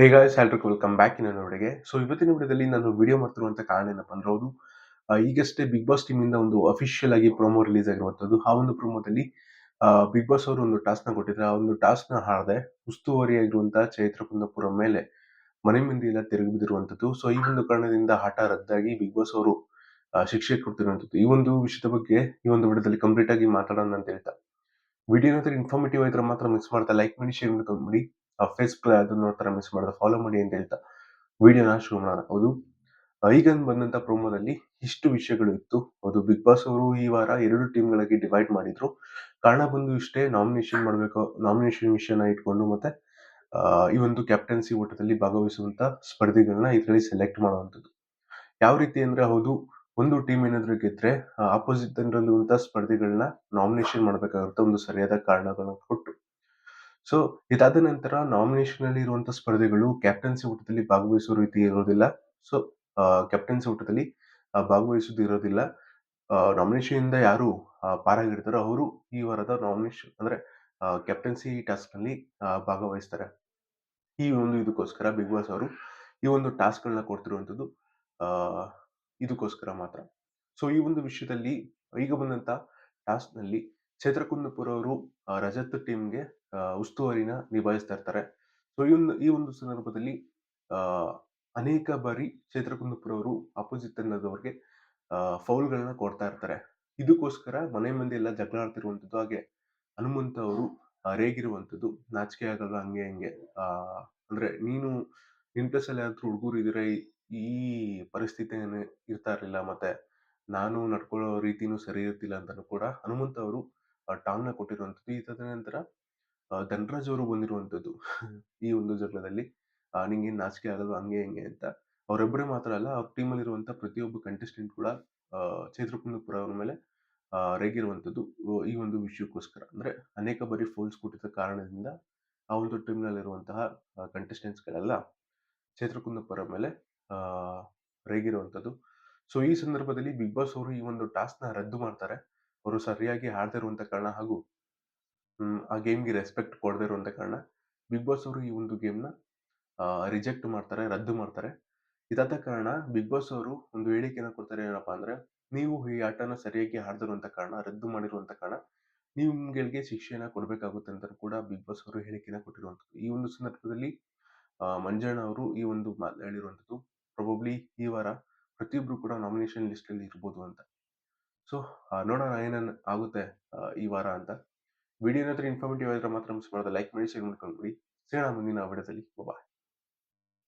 ಹೇ ಸ್ಯಾಲ್ರಿಕ್ welcome back in ನೋಡಿಗೆ so ಇವತ್ತಿನ ವಿಡಿಯೋದಲ್ಲಿ ನಾನು ವಿಡಿಯೋ ಮಾಡ್ತಿರುವಂತ ಕಾರಣ ಏನಪ್ಪ ಅಂದ್ರೆ ಹೌದು ಈಗಷ್ಟೇ ಬಿಗ್ ಬಾಸ್ ಟೀಮ್ ಇಂದ ಒಂದು ಅಫಿಷಿಯಲ್ ಆಗಿ ಪ್ರೊಮೋ ರಿಲೀಸ್ ಆಗಿರುವಂತದ್ದು. ಆ ಒಂದು ಪ್ರೊಮೋದಲ್ಲಿ ಬಿಗ್ ಬಾಸ್ ಅವರು ಒಂದು ಟಾಸ್ಕ್ನ ಕೊಟ್ಟಿದ್ರೆ. ಆ ಒಂದು ಟಾಸ್ಕ್ನ ಹಾಡದೆ ಉಸ್ತುವಾರಿಯಾಗಿರುವಂತಹ ಚೈತ್ರ ಕುಂದಪುರ ಮೇಲೆ ಮನೆ ಮಂದಿ ಎಲ್ಲ ತಿರುಗಿ ಬಿದ್ದಿರುವಂಥದ್ದು ಸೊ ಈ ಒಂದು ಕಾರಣದಿಂದ ಆಟ ರದ್ದಾಗಿ ಬಿಗ್ ಬಾಸ್ ಅವರು ಶಿಕ್ಷೆ ಕೊಡ್ತಿರುವಂತದ್ದು. ಈ ಒಂದು ವಿಷಯದ ಬಗ್ಗೆ ಈ ಒಂದು ವಿಡಿಯೋದಲ್ಲಿ ಕಂಪ್ಲೀಟ್ ಆಗಿ ಮಾತಾಡೋಣ ಅಂತ ಹೇಳ್ತಾ. ವಿಡಿಯೋ ಇನ್ಫಾರ್ಮೇಟಿವ್ ಆಗಿದ್ರೆ ಮಾತ್ರ ಮಿಸ್ ಮಾಡ್ತಾ. ಲೈಕ್ ಮಾಡಿ ಶೇರ್ ಮಾಡ್ಕೊಂಡು ಮಾಡಿ. ಫೇಸ್ಬುಕ್ ಅದನ್ನ ನೋಡ್ತಾರೆ ಮಿಸ್ ಮಾಡಿದ. ಫಾಲೋ ಮಾಡಿ ಅಂತ ಹೇಳ್ತಾ ವಿಡಿಯೋನ ಶುರು ಮಾಡೋಣ ಹೌದು. ಈಗ ಬಂದಂತ ಪ್ರೋಮೋದಲ್ಲಿ ಇಷ್ಟು ವಿಷಯಗಳು ಇತ್ತು. ಅದು ಬಿಗ್ ಬಾಸ್ ಅವರು ಈ ವಾರ ಎರಡು ಟೀಮ್ಗಳಾಗಿ ಡಿವೈಡ್ ಮಾಡಿದ್ರು. ಕಾರಣ ಬಂದು ಇಷ್ಟೇ ನಾಮಿನೇಷನ್ ಮಾಡಬೇಕು ನಾಮಿನೇಷನ್ ವಿಷಯನ ಇಟ್ಕೊಂಡು ಮತ್ತೆ ಈ ಒಂದು ಕ್ಯಾಪ್ಟನ್ಸಿ ಓಟದಲ್ಲಿ ಭಾಗವಹಿಸುವಂತ ಸ್ಪರ್ಧಿಗಳನ್ನ ಇದರಲ್ಲಿ ಸೆಲೆಕ್ಟ್ ಮಾಡುವಂಥದ್ದು. ಯಾವ ರೀತಿ ಅಂದ್ರೆ ಹೌದು, ಒಂದು ಟೀಮ್ ಏನಾದ್ರೂ ಗೆದ್ರೆ ಆಪೋಸಿಟ್ ತಂಡಲ್ಲಿರುವಂತ ಸ್ಪರ್ಧಿಗಳನ್ನ ನಾಮಿನೇಷನ್ ಮಾಡಬೇಕಾಗುತ್ತೆ ಒಂದು ಸರಿಯಾದ ಕಾರಣಗಳನ್ನ ಕೊಟ್ಟು. ಸೊ ಇದಾದ ನಂತರ ನಾಮಿನೇಷನ್ ಅಲ್ಲಿ ಇರುವಂತಹ ಸ್ಪರ್ಧೆಗಳು ಕ್ಯಾಪ್ಟನ್ಸಿ ಊಟದಲ್ಲಿ ಭಾಗವಹಿಸುವ ರೀತಿ ಇರೋದಿಲ್ಲ ಸೊ ಕ್ಯಾಪ್ಟನ್ಸಿ ಊಟದಲ್ಲಿ ಭಾಗವಹಿಸುವುದು ಇರೋದಿಲ್ಲ ನಾಮಿನೇಷನ್ ಇಂದ ಯಾರು ಪಾರಾಗಿರ್ತಾರೋ ಅವರು ಈ ವಾರದ ನಾಮಿನೇಷನ್ ಅಂದ್ರೆ ಕ್ಯಾಪ್ಟನ್ಸಿ ಟಾಸ್ಕ್ನಲ್ಲಿ ಭಾಗವಹಿಸ್ತಾರೆ. ಈ ಒಂದು ಇದಕ್ಕೋಸ್ಕರ ಬಿಗ್ ಬಾಸ್ ಅವರು ಈ ಒಂದು ಟಾಸ್ಕ್ ಗಳನ್ನ ಕೊಡ್ತಿರುವಂತದ್ದು ಇದಕ್ಕೋಸ್ಕರ ಮಾತ್ರ. ಸೊ ಈ ಒಂದು ವಿಷಯದಲ್ಲಿ ಈಗ ಬಂದಂತ ಟಾಸ್ಕ್ನಲ್ಲಿ ಚೈತ್ರಕುಂದಪುರ ಅವರು ರಜತ್ ಟೀಮ್ಗೆ ಉಸ್ತುವಾರಿನ ನಿಭಾಯಿಸ್ತಾ ಇರ್ತಾರೆ. ಸೊ ಈ ಒಂದು ಈ ಒಂದು ಸಂದರ್ಭದಲ್ಲಿ ಅನೇಕ ಬಾರಿ ಚೈತ್ರಕುಂದಪುರ ಅವರು ಅಪೋಸಿಟ್ ತಂಡದವರಿಗೆ ಫೌಲ್ಗಳನ್ನ ಕೊಡ್ತಾ ಇರ್ತಾರೆ. ಇದಕ್ಕೋಸ್ಕರ ಮನೆ ಮಂದಿ ಎಲ್ಲ ಜಗಳ ಆಡ್ತಿರುವಂಥದ್ದು ಹಾಗೆ ಹನುಮಂತ ಅವರು ರೇಗಿರುವಂಥದ್ದು, ನಾಚಿಕೆ ಆಗಲ್ಲ ಹಂಗೆ ಹಂಗೆ ಅಂದರೆ ನೀನು ನಿನ್ ಪ್ಲೇಸ್ ಅಲ್ಲಿ ಹುಡುಗರು ಇದ್ರೆ ಈ- ಈ ಪರಿಸ್ಥಿತಿ ಇರ್ತಾ ಇರ್ಲಿಲ್ಲ ಮತ್ತೆ ನಾನು ನಡ್ಕೊಳ್ಳೋ ರೀತಿನೂ ಸರಿ ಇರ್ತಿಲ್ಲ ಅಂತಾನು ಕೂಡ ಹನುಮಂತ ಅವರು ಟಾಂಗ್ನ ಕೊಟ್ಟಿರುವಂತದ್ದು ತದನಂತರ ನಂತರ ಆ, ಧನರಾಜ್ ಅವರು ಬಂದಿರುವಂತದ್ದು ಈ ಒಂದು ಜಗಳದಲ್ಲಿ. ಆ, ನಿಂಗೆ ನಾಚಿಕೆ ಆಗಲ್ವಾ? ಹಂಗೆ ಹಿಂಗೆ ಅಂತ. ಅವರೊಬ್ಬರೇ ಮಾತ್ರ ಅಲ್ಲ ಅವ್ರ ಟೀಮ್ ಅಲ್ಲಿ ಇರುವಂತ ಪ್ರತಿಯೊಬ್ಬ ಕಂಟೆಸ್ಟೆಂಟ್ ಕೂಡ ಆ, ಅವರ ಮೇಲೆ ಆ, ರೇಗಿರುವಂತದ್ದು ಈ ಒಂದು ವಿಷಯಕ್ಕೋಸ್ಕರ. ಅಂದ್ರೆ ಅನೇಕ ಬಾರಿ ಫೋಲ್ಸ್ ಕೊಟ್ಟಿದ್ದ ಕಾರಣದಿಂದ ಆ ಒಂದು ಟೀಮ್ನಲ್ಲಿರುವಂತಹ ಕಂಟೆಸ್ಟೆಂಟ್ಸ್ಗಳೆಲ್ಲ ಕಂಟೆಸ್ಟೆಂಟ್ಸ್ ಗಳೆಲ್ಲ ಚೈತ್ರಕುಂದಪುರ ಮೇಲೆ ಆ, ರೇಗಿರುವಂತದ್ದು ಸೊ ಈ ಸಂದರ್ಭದಲ್ಲಿ ಬಿಗ್ ಬಾಸ್ ಅವರು ಈ ಒಂದು ಟಾಸ್ಕ್ನ ರದ್ದು ಮಾಡ್ತಾರೆ. ಅವರು ಸರಿಯಾಗಿ ಆಡದೇ ಇರುವಂಥ ಕಾರಣ ಹಾಗೂ ಆ ಗೇಮ್ಗೆ ರೆಸ್ಪೆಕ್ಟ್ ಕೊಡದೇ ಇರುವಂಥ ಕಾರಣ ಬಿಗ್ ಬಾಸ್ ಅವರು ಈ ಒಂದು ಗೇಮ್ನ ರಿಜೆಕ್ಟ್ ಮಾಡ್ತಾರೆ, ರದ್ದು ಮಾಡ್ತಾರೆ. ಇದಾದ ಕಾರಣ ಬಿಗ್ ಬಾಸ್ ಅವರು ಒಂದು ಹೇಳಿಕೆನ ಕೊಡ್ತಾರೆ ಏನಪ್ಪಾ ಅಂದ್ರೆ, ನೀವು ಈ ಆಟನ ಸರಿಯಾಗಿ ಆಡದಿರುವಂತ ಕಾರಣ, ರದ್ದು ಮಾಡಿರುವಂತ ಕಾರಣ ನಿಮ್ಗಳಿಗೆ ಶಿಕ್ಷೆನ ಕೊಡಬೇಕಾಗುತ್ತೆ ಅಂತ ಕೂಡ ಬಿಗ್ ಬಾಸ್ ಅವರು ಹೇಳಿಕೆನ ಕೊಟ್ಟಿರುವಂತದ್ದು ಈ ಒಂದು ಸಂದರ್ಭದಲ್ಲಿ ಮಂಜಣ್ಣ ಅವರು ಈ ಒಂದು ಮಾತು ಹೇಳಿರುವಂತದ್ದು ಪ್ರೊಬಬ್ಲಿ ಈ ವಾರ ಪ್ರತಿಯೊಬ್ರು ಕೂಡ ನಾಮಿನೇಷನ್ ಲಿಸ್ಟ್ ಅಲ್ಲಿ ಇರ್ಬೋದು ಅಂತ. ಸೊ ನೋಡೋಣ ಏನೇನು ಆಗುತ್ತೆ ಈ ವಾರ ಅಂತ. ವಿಡಿಯೋ ಏನಾದರೂ ಇನ್ಫಾರ್ಮೇಟಿವ್ ಆದರೆ ಮಾತ್ರ ಮಿಸ್ ಮಾಡೋದು ಲೈಕ್ ಮಾಡಿ ಶೇರ್ ಮಾಡ್ಕೊಂಡ್ಬಿಡಿ. ಸಿಗೋಣ ಮುಂದಿನ ವಿಡಿಯೋದಲ್ಲಿ. ಬಾಯ್